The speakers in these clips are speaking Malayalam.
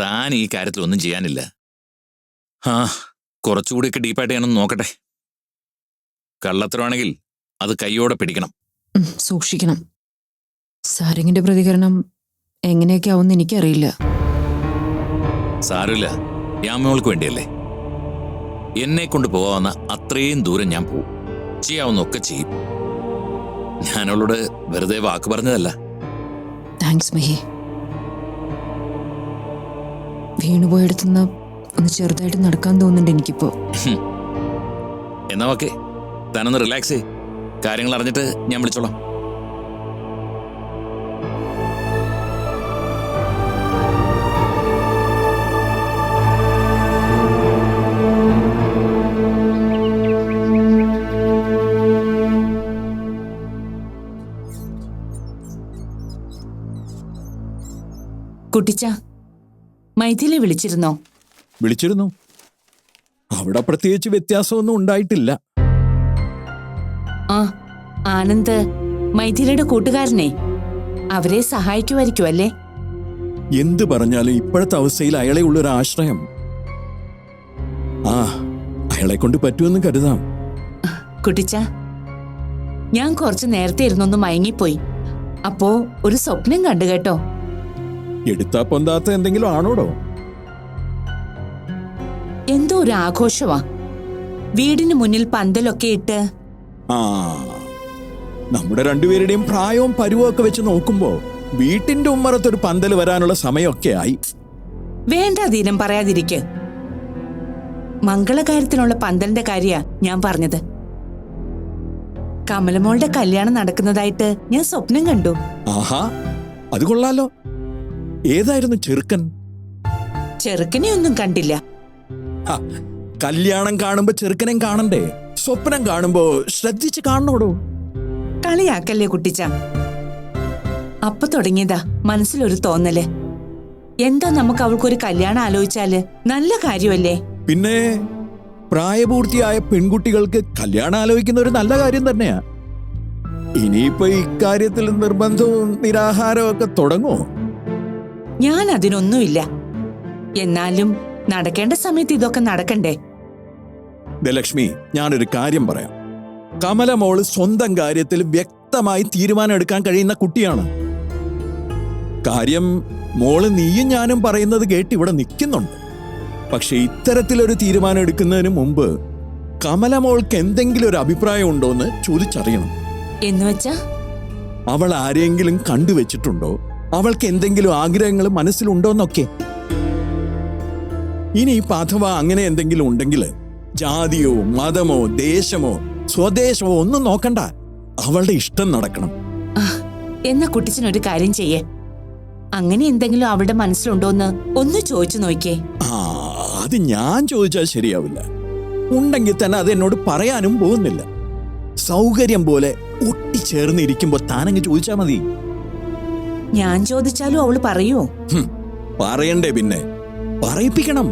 താൻ ഈ കാര്യത്തിൽ ഒന്നും ചെയ്യാനില്ല. ആ കുറച്ചുകൂടിയൊക്കെ ഡീപ്പായിട്ട് ഞാനൊന്ന് നോക്കട്ടെ. കള്ളത്തരമാണെങ്കിൽ അത് കൈയോടെ പിടിക്കണം. സൂക്ഷിക്കണം. സാരംഗിന്റെ പ്രതികരണം എങ്ങനെയൊക്കെ ആവുമെന്ന് എനിക്കറിയില്ല. സാരമില്ല. യാമോൾക്ക് വേണ്ടിയല്ലേ? എന്നെ കൊണ്ട് പോകാവുന്ന അത്രയും ദൂരം ഞാൻ പോവും. ചെയ്യാവുന്നൊക്കെ ചെയ്യും. ഞാൻ അവളോട് വെറുതെ വാക്ക് പറഞ്ഞതല്ല. താങ്ക്സ് മഹി. വീണുപോയെടുത്തുനിന്ന് ഒന്ന് ചെറുതായിട്ട് നടക്കാൻ തോന്നുന്നുണ്ട് എനിക്കിപ്പോ. എന്നാ ഓക്കെ. താനൊന്ന് റിലാക്സ് കാര്യങ്ങൾ അറിഞ്ഞിട്ട് ഞാൻ വിളിച്ചോളാം. കുട്ടിച്ച മൈഥിലി വിളിച്ചിരുന്നോ? വിളിച്ചിരുന്നു. അവിടെ പ്രത്യേകിച്ച് വ്യത്യാസമൊന്നും ഉണ്ടായിട്ടില്ല. ആ ആനന്ദ് മൈഥിലിയുടെ കൂട്ടുകാരനെ. അവരെ സഹായിക്കുമായിരിക്കും അല്ലേ? എന്ത് പറഞ്ഞാലും ഇപ്പോഴത്തെ അവസ്ഥയിൽ അയാളെ ഉള്ളൊരു ആശ്രയം. ആ അയാളെ കൊണ്ട് പറ്റുമെന്ന് കരുതാം. കുട്ടിച്ച ഞാൻ കുറച്ച് നേരത്തെ ഇരുന്നൊന്ന് മയങ്ങിപ്പോയി. അപ്പോ ഒരു സ്വപ്നം കണ്ടു കേട്ടോ. എടുത്താ പൊന്താത്ത എന്തെങ്കിലും ആണോടോ? എന്തോ ഒരു ആഘോഷവാ. വീടിന് മുന്നിൽ പന്തലൊക്കെ ഇട്ട്. ആ നമ്മുടെ രണ്ടുപേരുടെയും പ്രായവും പരുവവും ഒക്കെ വെച്ച് നോക്കുമ്പോ വീട്ടിന്റെ ഉമ്മറത്തൊരു പന്തൽ വരാനുള്ള സമയമൊക്കെ ആയി. വേണ്ട ദീനം പറയാതിരിക്കെ. മംഗളകാര്യത്തിനുള്ള പന്തലിന്റെ കാര്യ ഞാൻ പറഞ്ഞത്. കമലമോളുടെ കല്യാണം നടക്കുന്നതായിട്ട് ഞാൻ സ്വപ്നം കണ്ടു. ആഹാ അത് കൊള്ളാലോ. ഏതായിരുന്നു ചെറുക്കൻ? ചെറുക്കനെ ഒന്നും കണ്ടില്ല. ഹ, കല്യാണം കാണുമ്പോ ചെറുക്കനെ കാണണ്ടേ? സ്വപ്നം കാണുമ്പോ ശ്രദ്ധിച്ച് കാണണോടോ? കളിയാക്കല്ലേ കുട്ടിച്ച. അപ്പൊ തുടങ്ങിയതാ മനസ്സിലൊരു തോന്നൽ. എന്താ നമുക്ക് അവൾക്കൊരു കല്യാണം ആലോചിച്ചാൽ? നല്ല കാര്യമല്ലേ? പിന്നെ പ്രായപൂർത്തിയായ പെൺകുട്ടികൾക്ക് കല്യാണം ആലോചിക്കുന്ന ഒരു നല്ല കാര്യം തന്നെയാ. ഇനിയിപ്പോ ഇക്കാര്യത്തിൽ നിർബന്ധവും നിരാഹാരവും ഒക്കെ തുടങ്ങോ ഞാൻ അതിനൊന്നുമില്ല എന്നാലും നടക്കേണ്ട സമയത്ത് ഇതൊക്കെ നടക്കണ്ടേ? ലക്ഷ്മി ഞാനൊരു കാര്യം പറയാം. കമല മോൾ സ്വന്തം കാര്യത്തിൽ വ്യക്തമായി തീരുമാനം എടുക്കാൻ കഴിയുന്ന കുട്ടിയാണ്. കാര്യം മോൾ നീയും ഞാനും പറയുന്നത് കേട്ട് ഇവിടെ നിൽക്കുന്നുണ്ട്. പക്ഷെ ഇത്തരത്തിലൊരു തീരുമാനം എടുക്കുന്നതിന് മുമ്പ് കമല മോൾക്ക് എന്തെങ്കിലും ഒരു അഭിപ്രായം ഉണ്ടോ എന്ന് ചോദിച്ചറിയണം എന്നുവെച്ചാ അവൾ ആരെങ്കിലും കണ്ടുവച്ചിട്ടുണ്ടോ? അവൾക്ക് എന്തെങ്കിലും ആഗ്രഹങ്ങൾ മനസ്സിലുണ്ടോന്നൊക്കെ. ഇനി പാഥവ അഥവാ അങ്ങനെ എന്തെങ്കിലും ഉണ്ടെങ്കിൽ ജാതിയോ മതമോ ദേശമോ സ്വദേശമോ ഒന്നും നോക്കണ്ട. അവളുടെ ഇഷ്ടം നടക്കണം. എന്ന കുട്ടിച്ചനൊരു കാര്യം ചെയ്യേ. അങ്ങനെ എന്തെങ്കിലും അവളുടെ മനസ്സിലുണ്ടോന്ന് ഒന്ന് ചോദിച്ചു നോക്കിയേ. ആ അത് ഞാൻ ചോദിച്ചാൽ ശരിയാവില്ല. ഉണ്ടെങ്കിൽ തന്നെ അത് എന്നോട് പറയാനും പോകുന്നില്ല. സൗകര്യം പോലെ ഒട്ടിച്ചേർന്നിരിക്കുമ്പോ താനങ്ങ് ചോദിച്ചാ മതി. ഞാൻ ചോദിച്ചാലും അവൾ പറയോ. പറയണ്ടേ പിന്നെ. പറയിപ്പിക്കണം.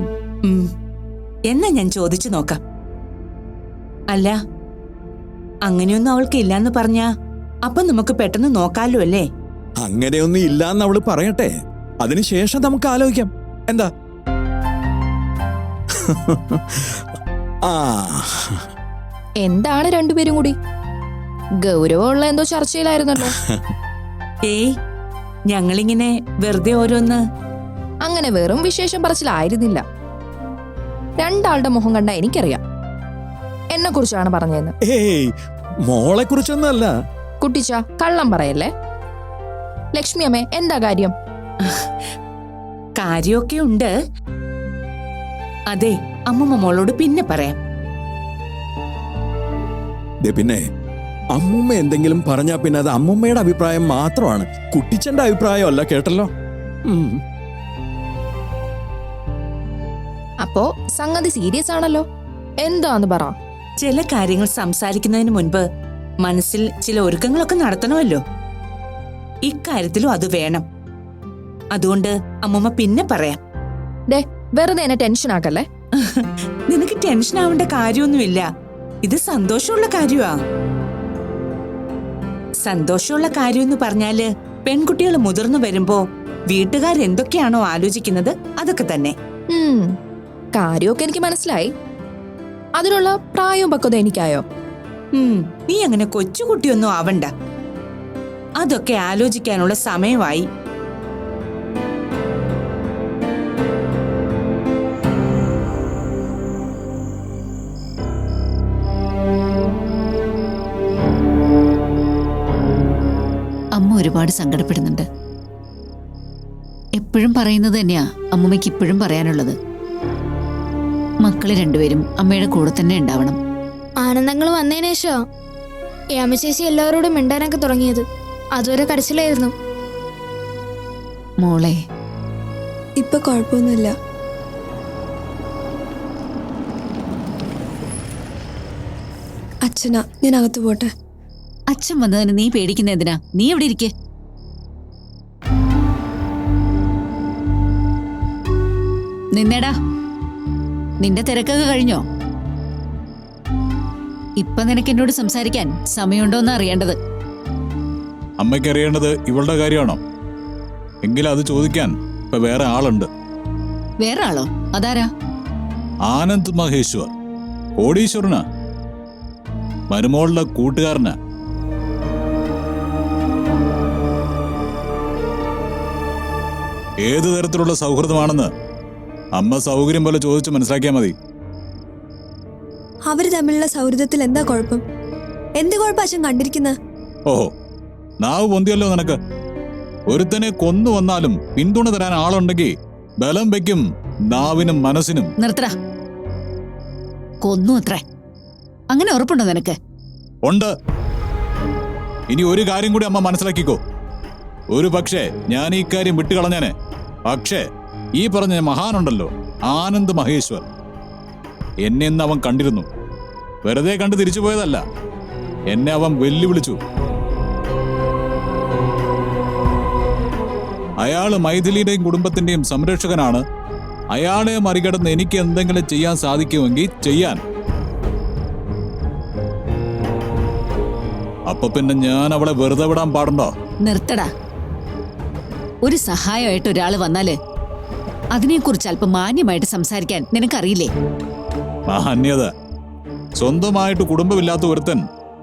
എന്നാ ഞാൻ ചോദിച്ചു നോക്കാം. അല്ല അങ്ങനെയൊന്നും അവൾക്ക് ഇല്ലാന്ന് പറഞ്ഞാ അപ്പൊ നമുക്ക് പെട്ടെന്ന് നോക്കാലോ അല്ലേ? അങ്ങനെയൊന്നും ഇല്ലാന്ന് അവൾ പറയട്ടെ. അതിനുശേഷം നമുക്ക് ആലോചിക്കാം. എന്താ? ആ. എന്താണ് രണ്ടുപേരും കൂടി? ഗൗരവമുള്ള എന്തോ ചർച്ചയിലായിരുന്നല്ലോ. ഏയ് ഞങ്ങളിങ്ങനെ വെറുതെ ഓരോന്ന് അങ്ങനെ വെറും വിശേഷം പറച്ചിലായിരുന്നില്ല. രണ്ടാളുടെ മുഖം കണ്ട എനിക്കറിയാം. എന്നെ കുറിച്ചാണ് പറഞ്ഞതെന്ന് ഏയ് മോളെ കുറിച്ചൊന്നല്ല കുട്ടിച്ച കള്ളം പറയല്ലേ? ലക്ഷ്മി അമ്മേ എന്താ കാര്യം? കാര്യമൊക്കെ ഉണ്ട്. അതെ അമ്മമ്മ മോളോട് പിന്നെ പറയാം. ദേ പിന്നെ അമ്മുമ്മ എന്തെങ്കിലും പറഞ്ഞാ പിന്നെ അത് അമ്മൂമ്മയുടെ അഭിപ്രായം മാത്രമാണ്. കുട്ടിച്ചന്റെ അഭിപ്രായമല്ല കേട്ടല്ലോ? അപ്പോ സംഗതി സീരിയസ് ആണല്ലോ? എന്താന്ന് പറ? ചില കാര്യങ്ങൾ സംസാരിക്കുന്നതിന് മുൻപ് മനസ്സിൽ ചില ഒരുക്കങ്ങളൊക്കെ നടത്തണമല്ലോ? ഇക്കാര്യത്തിലും അത് വേണം. അതുകൊണ്ട് അമ്മമ്മ പിന്നെ പറയാം. ദേ വെറുതെ എന്നെ ടെൻഷൻ ആക്കല്ലേ? നിനക്ക് ടെൻഷൻ ആവേണ്ട കാര്യമൊന്നുമില്ല. ഇത് സന്തോഷമുള്ള കാര്യമാ. സന്തോഷമുള്ള കാര്യം എന്ന് പറഞ്ഞാൽ പെൺകുട്ടികൾ മുതിർന്നു വരുമ്പോ വീട്ടുകാരെന്തൊക്കെയാണോ ആലോചിക്കുന്നത് അതൊക്കെ തന്നെ. കാര്യമൊക്കെ എനിക്ക് മനസ്സിലായി. അതിനുള്ള പ്രായവും പക്വത എനിക്കായോ? നീ അങ്ങനെ കൊച്ചുകുട്ടിയൊന്നും ആവണ്ട. അതൊക്കെ ആലോചിക്കാനുള്ള സമയമായി. ഒരുപാട് സങ്കടപ്പെടുന്നുണ്ട്. എപ്പോഴും പറയുന്നത് തന്നെയാ അമ്മുമ്മയ്ക്ക് ഇപ്പോഴും പറയാനുള്ളത്. മക്കൾ രണ്ടുപേരും അമ്മയുടെ കൂടെ തന്നെ ഉണ്ടാവണം. ആനന്ദങ്ങൾ വന്നതിന് ശേഷം യാമശേഷി എല്ലാവരോടും മിണ്ടാനൊക്കെ തുടങ്ങിയത്. അതുവരെ കരച്ചിലായിരുന്നു. മോളെ. ഇപ്പൊ കുഴപ്പമൊന്നുമില്ല. അച്ഛനാ ഞാൻ അകത്ത് പോട്ടെ. അച്ഛൻ വന്നതിന് നീ പേടിക്കുന്ന എന്തിനാ? നീ എവിടെ ഇരിക്കെ? നിന്നേടാ. നിന്റെ തിരക്കൊക്കെ കഴിഞ്ഞോ? ഇപ്പൊ നിനക്ക് എന്നോട് സംസാരിക്കാൻ സമയമുണ്ടോന്ന് അറിയേണ്ടത്. അമ്മയ്ക്ക് അറിയേണ്ടത് ഇവളുടെ കാര്യമാണോ? എങ്കിൽ അത് ചോദിക്കാൻ ഇപ്പൊ വേറെ ആളുണ്ട്. വേറെ ആളോ? അതാരാ? ആനന്ദ് മഹേശ്വർ. കോടീശ്വരനാ. മരുമോളുടെ കൂട്ടുകാരനാ. ഏതു തരത്തിലുള്ള സൗഹൃദമാണെന്ന് അമ്മ സൗകര്യം പോലെ ചോദിച്ചു മനസ്സിലാക്കിയാൽ മതി. അവർ തമ്മിലുള്ള സൗഹൃദത്തിൽ എന്താ കുഴപ്പം? എന്ത് കുഴപ്പം അച്ഛൻ കണ്ടിരിക്കുന്ന? ഓഹോ നാവ് പൊന്തിയല്ലോ നിനക്ക്. ഒരുത്തനെ കൊന്നു വന്നാലും പിന്തുണ തരാൻ ആളുണ്ടെങ്കിൽ ബലം വെക്കും നാവിനും മനസ്സിനും. നിർത്തട. കൊന്നു അത്രേ. അങ്ങനെ ഉറപ്പുണ്ടോ നിനക്ക്? ഉണ്ട്. ഇനി ഒരു കാര്യം കൂടി അമ്മ മനസ്സിലാക്കിക്കോ. ഒരു പക്ഷേ ഞാൻ ഈ കാര്യം വിട്ടുകളഞ്ഞാനെ പക്ഷേ ഈ പറഞ്ഞ മഹാനുണ്ടല്ലോ ആനന്ദ് മഹേശ്വർ. എന്നെ ഇന്ന് അവൻ കണ്ടിരുന്നു. വെറുതെ കണ്ട് തിരിച്ചു പോയതല്ല. എന്നെ അവൻ വെല്ലുവിളിച്ചു. അയാൾ മൈഥിലിയുടെയും കുടുംബത്തിന്റെയും സംരക്ഷകനാണ്. അയാളെ മറികടന്ന് എനിക്ക് എന്തെങ്കിലും ചെയ്യാൻ സാധിക്കുമെങ്കിൽ ചെയ്യാൻ. അപ്പൊ പിന്നെ ഞാൻ അവളെ വെറുതെ വിടാൻ പാടുണ്ടോ? നിർത്തടാ. ഒരു സഹായമായിട്ട് ഒരാൾ വന്നാൽ അതിനെക്കുറിച്ച് അല്പം മാന്യമായിട്ട് സംസാരിക്കാൻ നിനക്കറിയില്ലേ? മാന്യത സ്വന്തമായിട്ട് കുടുംബമില്ലാത്ത ഒരുത്തൻ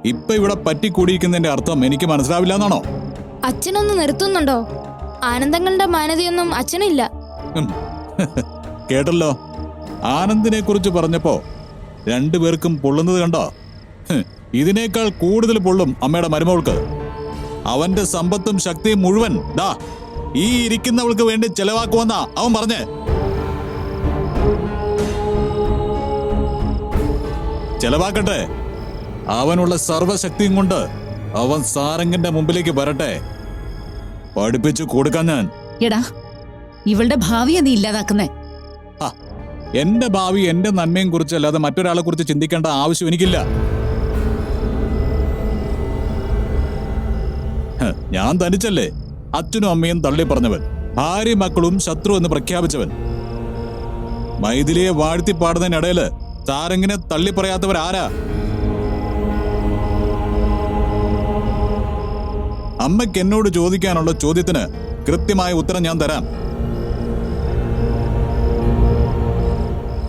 ഇപ്പൊ ഇവിടെ പറ്റിക്കൂടിയിരിക്കുന്നതിന്റെ അർത്ഥം എനിക്ക് മനസ്സിലാവില്ല എന്നാണോ അച്ഛനൊന്ന് നിർത്തുന്നുണ്ടോ? ആനന്ദങ്ങളുടെ മാനതയൊന്നും അച്ഛനില്ല. കേട്ടല്ലോ. ആനന്ദിനെ കുറിച്ച് പറഞ്ഞപ്പോ രണ്ടുപേർക്കും പൊള്ളുന്നത് കണ്ടോ? ഇതിനേക്കാൾ കൂടുതൽ പൊള്ളും അമ്മയുടെ മരുമകൾക്ക്. അവന്റെ സമ്പത്തും ശക്തിയും മുഴുവൻ ദാ ഈ ഇരിക്കുന്നവൾക്ക് വേണ്ടി ചെലവാക്കുമെന്നാ അവൻ പറഞ്ഞേ. ചെലവാക്കട്ടെ. അവനുള്ള സർവശക്തിയും കൊണ്ട് അവൻ സാരംഗന്റെ മുമ്പിലേക്ക് വരട്ടെ. പഠിപ്പിച്ചു കൊടുക്കാൻ ഞാൻ. എടാ ഇവളുടെ ഭാവിയെ നീ ഇല്ലാതാക്കുന്നേ. എന്റെ ഭാവി എന്റെ നന്മയും കുറിച്ചല്ലാതെ മറ്റൊരാളെ കുറിച്ച് ചിന്തിക്കേണ്ട ആവശ്യം എനിക്കില്ല. ഞാൻ തനിച്ചല്ലേ അച്ഛനും അമ്മയും തള്ളി പറഞ്ഞവൻ. ഭാര്യ മക്കളും ശത്രു എന്ന് പ്രഖ്യാപിച്ചവൻ. മൈഥിലിയെ വാഴ്ത്തി പാടുന്നതിനിടയിൽ താരങ്ങിനെ തള്ളി പറയാത്തവരാരാ അമ്മയ്ക്ക് എന്നോട് ചോദിക്കാനുള്ള ചോദ്യത്തിന് കൃത്യമായ ഉത്തരം ഞാൻ തരാം.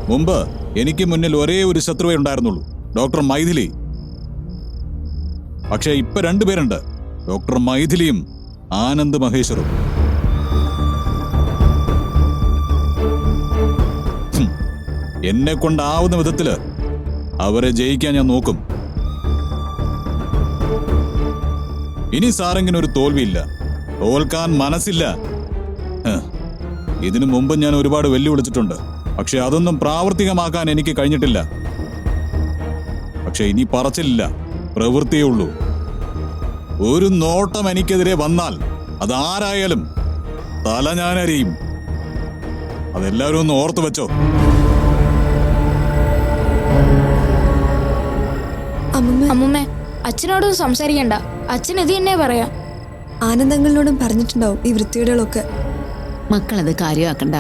മുമ്പ് എനിക്ക് മുന്നിൽ ഒരേ ഒരു ശത്രുവേ ഉണ്ടായിരുന്നുള്ളൂ. ഡോക്ടർ മൈഥിലി. പക്ഷേ ഇപ്പൊ രണ്ടുപേരുണ്ട് ഡോക്ടർ മൈഥിലിയും ആനന്ദ് മഹേശ്വറും. എന്നെ കൊണ്ടാവുന്ന വിധത്തിൽ അവരെ ജയിക്കാൻ ഞാൻ നോക്കും. ഇനി സാറെങ്കിലും ഒരു തോൽവിയില്ല. തോൽക്കാൻ മനസ്സില്ല. ഇതിനു മുമ്പ് ഞാൻ ഒരുപാട് വെല്ലുവിളിച്ചിട്ടുണ്ട്. പക്ഷെ അതൊന്നും പ്രാവർത്തികമാക്കാൻ എനിക്ക് കഴിഞ്ഞിട്ടില്ല. പക്ഷെ ഇനി പറച്ചിലില്ല. പ്രവൃത്തിയേ ഉള്ളൂ. ഒരു നോട്ടം എനിക്കെതിരെ വന്നാൽ അതാരായാലും തല ഞാനറിയും അതെല്ലാവരും ഒന്ന് ഓർത്തു വെച്ചോ. അമ്മേ അമ്മുമ്മേ അച്ഛനോടും സംസാരിക്കണ്ട. അച്ഛൻ ഇത് തന്നെ പറയാം. ആനന്ദങ്ങളിനോടും പറഞ്ഞിട്ടുണ്ടാവും ഈ വൃത്തികേടുകളൊക്കെ. മക്കളത് കാര്യമാക്കണ്ട.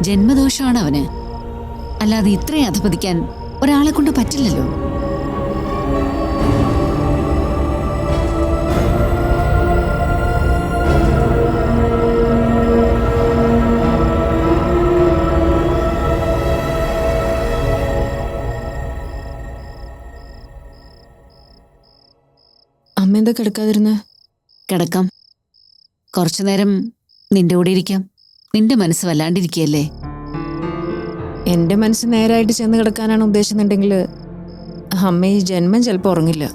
ജന്മദോഷമാണ് അവന് അല്ലാതെ ഇത്രയും അധപതിക്കാൻ ഒരാളെ കൊണ്ട് പറ്റില്ലല്ലോ. കിടക്കാതിരുന്ന? കിടക്കാം. കുറച്ചു നേരം നിന്റെ കൂടെ ഇരിക്കാം. നിന്റെ മനസ്സ് വല്ലാണ്ടിരിക്കുകയല്ലേ? എന്റെ മനസ്സ് നേരായിട്ട് ചെന്ന് കിടക്കാനാണ് ഉദ്ദേശിക്കുന്നുണ്ടെങ്കിൽ അമ്മ ഈ ജന്മം ചിലപ്പോൾ ഉറങ്ങില്ല.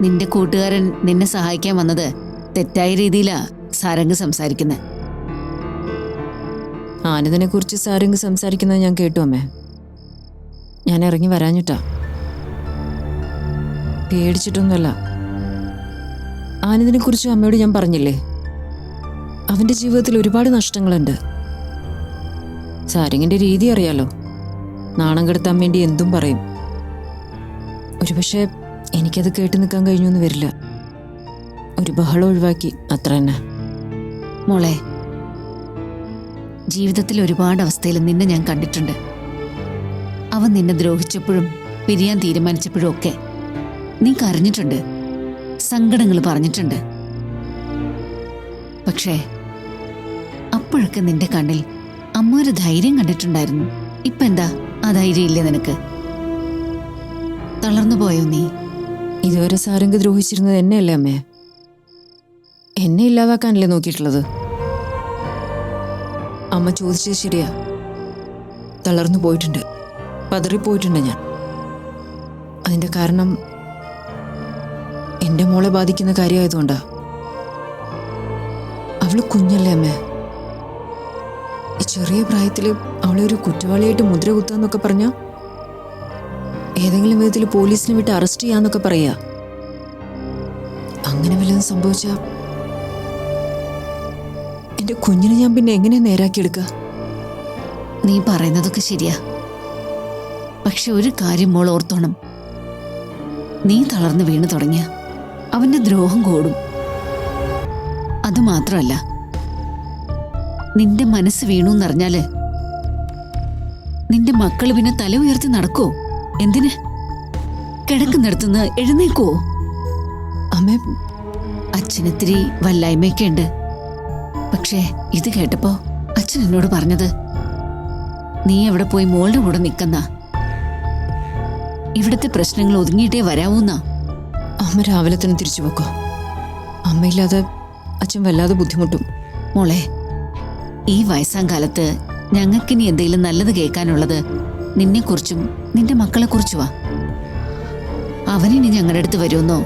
നിന്റെ കൂട്ടുകാരൻ നിന്നെ സഹായിക്കാൻ വന്നത് തെറ്റായ രീതിയിലാ സാരംഗ് സംസാരിക്കുന്നത് ആനന്ദിനെ കുറിച്ച് സാരംഗ് സംസാരിക്കുന്നത് ഞാൻ കേട്ടു അമ്മേ. ഞാൻ ഇറങ്ങി വരാഞ്ഞിട്ടാ. പേടിച്ചിട്ടൊന്നുമല്ല. ആനന്ദിനെ കുറിച്ച് അമ്മയോട് ഞാൻ പറഞ്ഞില്ലേ? അവന്റെ ജീവിതത്തിൽ ഒരുപാട് നഷ്ടങ്ങളുണ്ട്. സാരിങ്ങിന്റെ രീതി അറിയാലോ. നാണം കെടുത്താൻ വേണ്ടി എന്തും പറയും. ഒരുപക്ഷെ എനിക്കത് കേട്ട് നിൽക്കാൻ കഴിഞ്ഞു എന്ന് വരില്ല. ഒരു ബഹളം ഒഴിവാക്കി അത്ര തന്നെ. മോളെ ജീവിതത്തിൽ ഒരുപാട് അവസ്ഥയിൽ നിന്നെ ഞാൻ കണ്ടിട്ടുണ്ട്. അവൻ നിന്നെ ദ്രോഹിച്ചപ്പോഴും പിരിയാൻ തീരുമാനിച്ചപ്പോഴും ഒക്കെ നീ കരഞ്ഞിട്ടുണ്ട്. സങ്കടങ്ങൾ പറഞ്ഞിട്ടുണ്ട്. പക്ഷേ അപ്പോഴൊക്കെ നിന്റെ കണ്ണിൽ അമ്മ ഒരു ധൈര്യം കണ്ടിട്ടുണ്ടായിരുന്നു. ഇപ്പൊ എന്താ ആ ധൈര്യം ഇല്ലേ നിനക്ക്? തളർന്നു പോയോ നീ? ഇതുവരെ സാരംഗ് ദ്രോഹിച്ചിരുന്നത് എന്നെയല്ലേ അമ്മേ? എന്നെ ഇല്ലാതാക്കാനല്ലേ നോക്കിയിട്ടുള്ളത്? അമ്മ ചോദിച്ചത് ശരിയാ. തളർന്നു പോയിട്ടുണ്ട്. പതറിപ്പോയിട്ടുണ്ട് ഞാൻ. അതിന്റെ കാരണം എന്റെ മോളെ ബാധിക്കുന്ന കാര്യമായതുകൊണ്ടാ. അവൾ കുഞ്ഞല്ലേ അമ്മേ. ചെറിയ പ്രായത്തിൽ അവളെ ഒരു കുറ്റവാളിയായിട്ട് മുദ്ര കുത്താന്നൊക്കെ പറഞ്ഞ? ഏതെങ്കിലും വിധത്തിൽ പോലീസിനെ വിട്ട് അറസ്റ്റ് ചെയ്യാന്നൊക്കെ പറയാ. അങ്ങനെ വല്ലതും സംഭവിച്ച? എന്റെ കുഞ്ഞിനെ ഞാൻ പിന്നെ എങ്ങനെ നേരാക്കിയെടുക്ക? നീ പറയുന്നതൊക്കെ ശരിയാ. പക്ഷെ ഒരു കാര്യം മോൾ ഓർത്തോണം. നീ തളർന്നു വീണു തുടങ്ങിയ. അവന്റെ ദ്രോഹം കൂടും. അതുമാത്രമല്ല നിന്റെ മനസ്സ് വീണു എന്നറിഞ്ഞാൽ നിന്റെ മക്കൾ പിന്നെ തല ഉയർത്തി നടക്കോ? എന്തിന്? കിടക്കുന്നിടത്തുനിന്ന് എഴുന്നേക്കോ അമ്മ അച്ഛനിത്തിരി വല്ലായ്മയൊക്കെ ഉണ്ട് പക്ഷേ ഇത് കേട്ടപ്പോ അച്ഛൻ എന്നോട് പറഞ്ഞത് നീ എവിടെ പോയി മോളുടെ കൂടെ നിൽക്കുന്ന? ഇവിടുത്തെ പ്രശ്നങ്ങൾ ഒതുങ്ങിയിട്ടേ വരാവൂന്നാ. അമ്മ രാവിലെ തന്നെ തിരിച്ചു പോക്കോ. അമ്മയില്ലാതെ അച്ഛൻ വല്ലാതെ ബുദ്ധിമുട്ടും. മോളെ ഈ വയസ്സാം കാലത്ത് ഞങ്ങൾക്കിനി എന്തെങ്കിലും നല്ലത് കേൾക്കാനുള്ളത് നിന്നെക്കുറിച്ചും നിന്റെ മക്കളെക്കുറിച്ചുവാ. അവനിനി ഞങ്ങളുടെ അടുത്ത് വരുമെന്നോ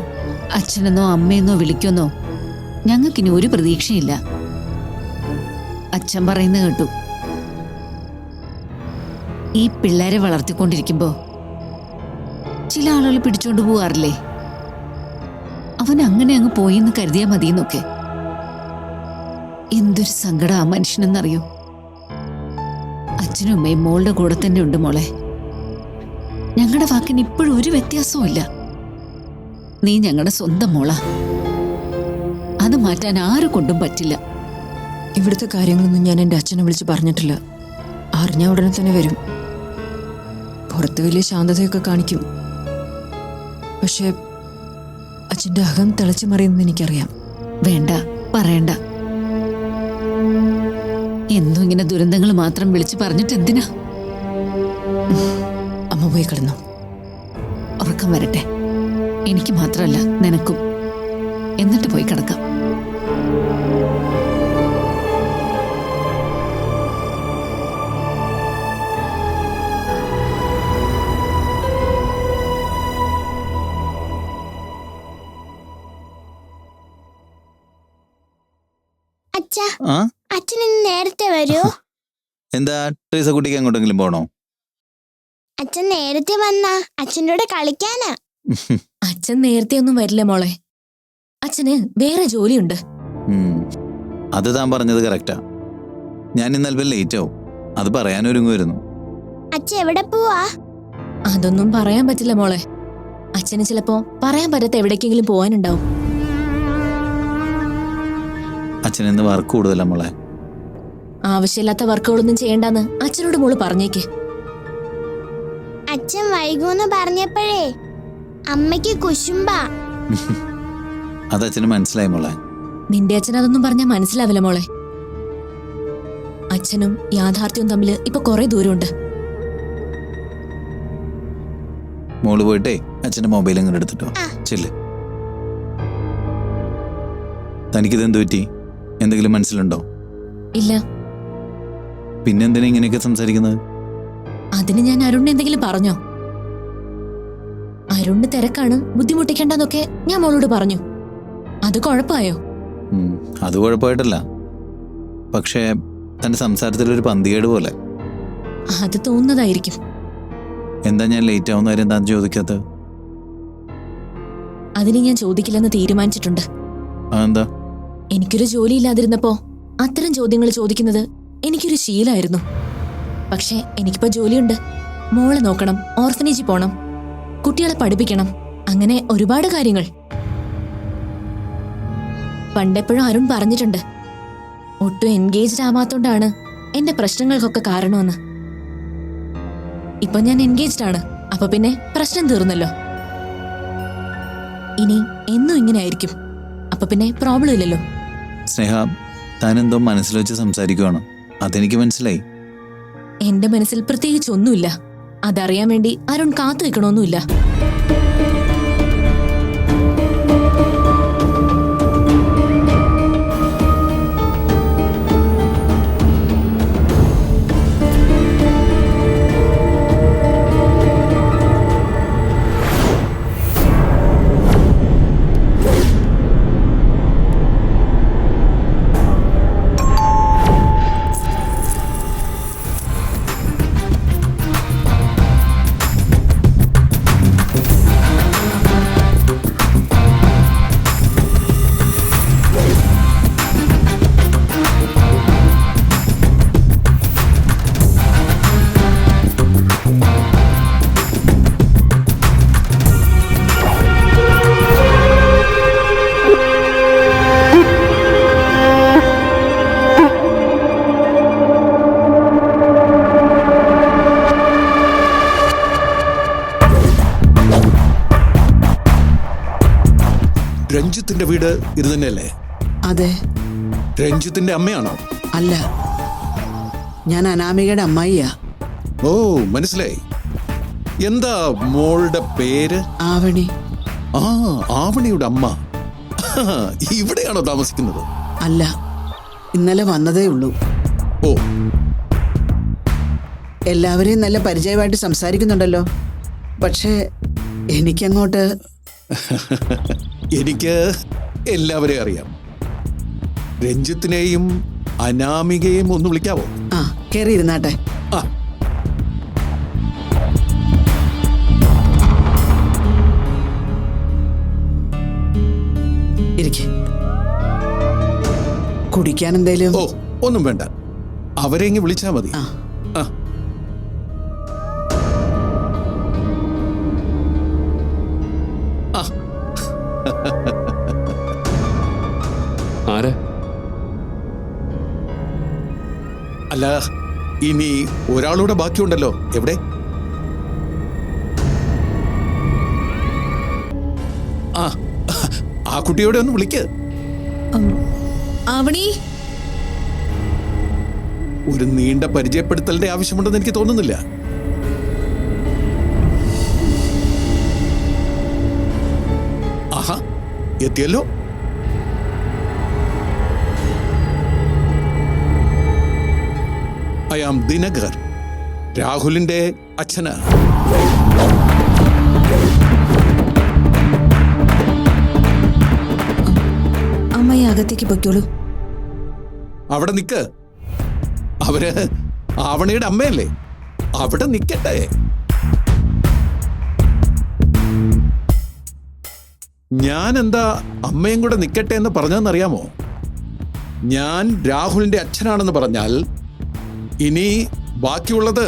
അച്ഛനെന്നോ അമ്മയെന്നോ വിളിക്കുമെന്നോ ഞങ്ങൾക്കിനി ഒരു പ്രതീക്ഷയില്ല. അച്ഛൻ പറയുന്നത് കേട്ടു. ഈ പിള്ളേരെ വളർത്തിക്കൊണ്ടിരിക്കുമ്പോ ചില ആളുകൾ പിടിച്ചോണ്ട് പോവാറില്ലേ? അവൻ അങ്ങനെ അങ്ങ് പോയി എന്ന് കരുതിയാ മതിയെന്നൊക്കെ എന്തൊരു സങ്കടം ആ മനുഷ്യനെന്നറിയോ? അച്ഛനും അമ്മയും മോളുടെ കൂടെ തന്നെ ഉണ്ട് മോളെ. ഞങ്ങളുടെ വാക്കിന് ഇപ്പോഴും ഒരു വ്യത്യാസവും ഇല്ല. നീ ഞങ്ങളുടെ സ്വന്തം മോളാ. അത് മാറ്റാൻ ആരെ കൊണ്ടും പറ്റില്ല. ഇവിടുത്തെ കാര്യങ്ങളൊന്നും ഞാൻ എന്റെ അച്ഛനെ വിളിച്ച് പറഞ്ഞിട്ടില്ല. അറിഞ്ഞ ഉടനെ തന്നെ വരും. പുറത്ത് വലിയ ശാന്തതയൊക്കെ കാണിക്കും. പക്ഷേ അച്ഛന്റെ അകം തിളച്ചു മറിയുന്നത് എനിക്കറിയാം. വേണ്ട പറയണ്ട. എന്നും ഇങ്ങനെ ദുരന്തങ്ങൾ മാത്രം വിളിച്ചു പറഞ്ഞിട്ട് എന്തിനാ? അമ്മ പോയി കിടന്നു. ഉറക്കം വരട്ടെ. എനിക്ക് മാത്രമല്ല നിനക്കും. എന്നിട്ട് പോയി കിടക്കാം. അച്ഛാ ആ? അച്ഛൻ ഇന്ന് നേരത്തെ വരൂ എന്താ ട്രീസ കുട്ടിക്ക് എങ്ങോട്ടെങ്കിലും പോണോ? അച്ഛൻ നേരത്തെ വന്നാ അച്ഛന്റെ കൂടെ കളിക്കാനാ. അച്ഛൻ നേരത്തെ ഒന്നും വരില്ല മോളെ. അച്ഛന് വേറെ ജോലിയുണ്ട്. ഉം. അത് താൻ പറഞ്ഞത് കറക്റ്റാ. ഞാൻ ഇന്ന് അല്പം ലേറ്റ് ആവും അത് പറയാനൊരുങ്ങുമായിരുന്നു അച്ഛൻ എവിടെ പോവാ? അതൊന്നും പറയാൻ പറ്റില്ല മോളെ. അച്ഛന് ചിലപ്പോ പറയാൻ പറ്റാത്ത എവിടേക്കെങ്കിലും പോവാനുണ്ടാവും അച്ഛൻ ഇന്ന് വർക്ക് കൂടുതലാ മോളെ? ആവശ്യമില്ലാത്ത വർക്കുകളൊന്നും ചെയ്യണ്ടെന്ന് അച്ഛനോട് മോൾ പറഞ്ഞേക്ക്. അച്ഛൻ വൈകൂന്ന് പറഞ്ഞപ്പോഴേ അമ്മയ്ക്ക് കുശുമ്പാ. അത് അച്ഛന് മനസ്സിലായി മോളെ. നിന്റെ അച്ഛൻ അതൊന്നും പറഞ്ഞാൽ മനസ്സിലാവില്ല മോളെ. അച്ഛനും യാഥാർത്ഥ്യവും തമ്മിൽ ഇപ്പൊ കുറെ ദൂരമുണ്ട്. മോൾ പോയിട്ടെ അച്ഛന്റെ മൊബൈൽ ഇങ്ങോട്ട് എടുത്തിട്ടോ. ചെല്ല്. തനിക്കിതെന്ത് പറ്റി? എന്തെങ്കിലും മനസ്സിലുണ്ടോ? ഇല്ല. പിന്നെന്തിനാ ഇങ്ങനെയൊക്കെ സംസാരിക്കുന്നത്? അതിന് ഞാൻ അരുണിന് എന്തെങ്കിലും പറഞ്ഞോ? അരുണിന് തിരക്കാണ് ബുദ്ധിമുട്ടിക്കണ്ടെന്നൊക്കെ ഞാൻ മോളോട് പറഞ്ഞു. അത് കുഴപ്പമായോ? അത് കുഴപ്പമായിട്ടല്ല. പക്ഷേ തന്റെ സംസാരത്തിൽ ഒരു പന്തികേട് പോലെ. അത് തോന്നുന്നതായിരിക്കും. എന്താ ഞാൻ ലേറ്റ് ആവുന്ന കാര്യം എന്താ ചോദിക്കാത്തത്? അതിന് ഞാൻ ചോദിക്കില്ലെന്ന് തീരുമാനിച്ചിട്ടുണ്ട്. അതെന്താ? എനിക്കൊരു ജോലി ഇല്ലാതിരുന്നപ്പോ അത്തരം ചോദ്യങ്ങൾ ചോദിക്കുന്നത് എനിക്കൊരു ശീലായിരുന്നു. പക്ഷേ എനിക്കിപ്പോ ജോലിയുണ്ട്. മോളെ നോക്കണം ഓർഫനേജിൽ പോണം കുട്ടികളെ പഠിപ്പിക്കണം അങ്ങനെ ഒരുപാട് കാര്യങ്ങൾ. പണ്ടെപ്പോഴും അരുൺ പറഞ്ഞിട്ടുണ്ട് ഒട്ടും എൻഗേജ്ഡ് ആവാത്തോണ്ടാണ് എന്റെ പ്രശ്നങ്ങൾക്കൊക്കെ കാരണമെന്ന്. ഇപ്പൊ ഞാൻ എൻഗേജ്ഡ് ആണ് അപ്പൊ പിന്നെ പ്രശ്നം തീർന്നല്ലോ. ഇനി എന്നും ഇങ്ങനെ ആയിരിക്കും. അപ്പൊ പിന്നെ പ്രോബ്ലം ഇല്ലല്ലോ. സ്നേഹ താൻ എന്തോ മനസ്സിൽ വെച്ച് സംസാരിക്കുവാണ്. അതെനിക്ക് മനസ്സിലായി. എന്റെ മനസ്സിൽ പ്രത്യേകിച്ച് ഒന്നുമില്ല. അതറിയാൻ വേണ്ടി അരുൺ കാത്തു വെക്കണമൊന്നുമില്ല ഇത് തന്നെയല്ലേ? അതെ. രഞ്ജിത്തിന്റെ അമ്മയാണോ? അല്ല. ഞാൻ അനാമികയുടെ അമ്മായിയാ. ഓ മനസ്സിലായി. എന്താ മോളുടെ പേര്? ആവണി. ആ ആവണിയുടെ അമ്മ. ഇവിടെയാണോ താമസിക്കുന്നത്? അല്ല. ഇന്നലെ വന്നതേ ഉള്ളൂ. ഓ. എല്ലാവരെയും നല്ല പരിചയമായിട്ട് സംസാരിക്കുന്നുണ്ടല്ലോ. പക്ഷേ എനിക്കങ്ങോട്ട് എനിക്ക് എല്ലാവരെയും അറിയാം. രഞ്ജിത്തിനെയും അനാമികയും ഒന്ന് വിളിക്കാവോ? ആ കയറി ഇരുന്നാട്ടെ. ആ. ഇരിക്കെ. കുടിക്കാൻ എന്തേലും? ഓ ഒന്നും വേണ്ട. അവരെ ഇങ്ങ് വിളിച്ചാ മതി. ആ. അല്ല ഇനി ഒരാളൂടെ ബാക്കിയുണ്ടല്ലോ. എവിടെ? ആ ആ കുട്ടിയോടെ ഒന്ന് വിളിക്ക്. ഒരു നീണ്ട പരിചയപ്പെടുത്തലിന്റെ ആവശ്യമുണ്ടെന്ന് എനിക്ക് തോന്നുന്നില്ല. ആഹാ എത്തിയല്ലോ. ഐ ആം ദിനകർ രാഹുലിന്റെ അച്ഛന് അമ്മയെ അകത്തേക്ക് പൊയ്ക്കോളൂ. അവിടെ നിക്ക്. അവർ ആവണയുടെ അമ്മയല്ലേ? അവിടെ നിക്കട്ടെ. ഞാൻ എന്താ അമ്മയും കൂടെ നിക്കട്ടെ എന്ന് പറഞ്ഞതെന്നറിയാമോ? ഞാൻ രാഹുലിന്റെ അച്ഛനാണെന്ന് പറഞ്ഞാൽ ഇനി ബാക്കിയുള്ളത്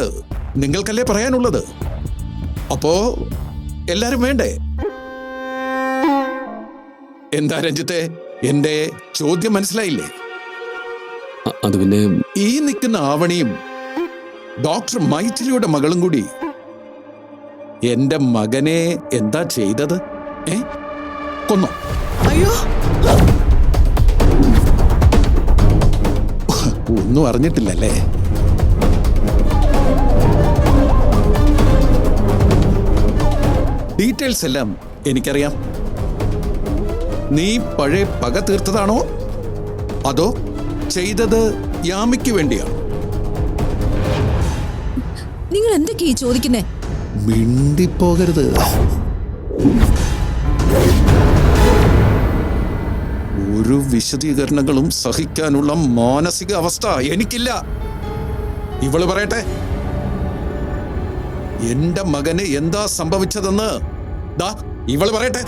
നിങ്ങൾക്കല്ലേ പറയാനുള്ളത്? അപ്പോ എല്ലാരും വേണ്ടേ? എന്താ രഞ്ജിത്തെ? എന്റെ ചോദ്യം മനസ്സിലായില്ലേ? അത് പിന്നെ ഈ നിൽക്കുന്ന ആവണിയും ഡോക്ടർ മൈഥിലിയുടെ മകളും കൂടി എന്റെ മകനെ എന്താ ചെയ്തത്? ഏ? കൊന്നോ. അയ്യോ. ഒന്നും അറിഞ്ഞിട്ടില്ലല്ലേ? ഡീറ്റെയിൽസ് എല്ലാം എനിക്കറിയാം. നീ പഴയ പക തീർത്തതാണോ? അതോ ചെയ്തത് യാമിക്ക് വേണ്ടിയാണോ നിങ്ങൾ എന്തൊക്കെയാ ചോദിക്കുന്നേ? മിണ്ടിപ്പോകരുത്. ഒരു വിശദീകരണങ്ങളും സഹിക്കാനുള്ള മാനസിക അവസ്ഥ എനിക്കില്ല. ഇവൾ പറയട്ടെ. എന്റെ മകന് എന്താ സംഭവിച്ചതെന്ന് ദാ ഇവൾ പറയട്ടെ.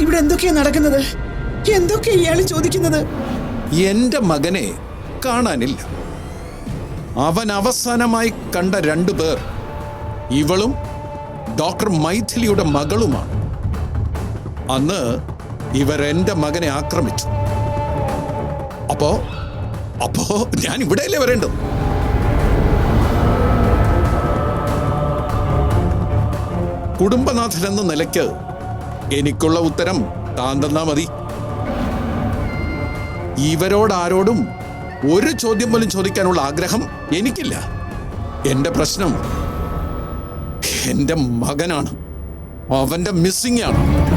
ഇവിടെ എന്തൊക്കെയാ നടക്കുന്നത്? എന്തൊക്കെയാ ഇയാൾ ചോദിക്കുന്നത്? എന്റെ മകനെ കാണാനില്ല. അവൻ അവസാനമായി കണ്ട രണ്ടു പേർ ഇവളും ഡോക്ടർ മൈഥിലിയുടെ മകളുമാണ്. അന്ന് ഇവർ എന്റെ മകനെ ആക്രമിച്ചു. അപ്പോ അപ്പോ ഞാൻ ഇവിടെയല്ലേ വരേണ്ടത്? കുടുംബനാഥൻ എന്ന നിലയ്ക്ക് എനിക്കുള്ള ഉത്തരം താൻ തന്നാ മതി. ഇവരോടാരോടും ഒരു ചോദ്യം പോലും ചോദിക്കാനുള്ള ആഗ്രഹം എനിക്കില്ല. എന്റെ പ്രശ്നം എന്റെ മകനാണ്. അവന്റെ മിസ്സിംഗ് ആണ്.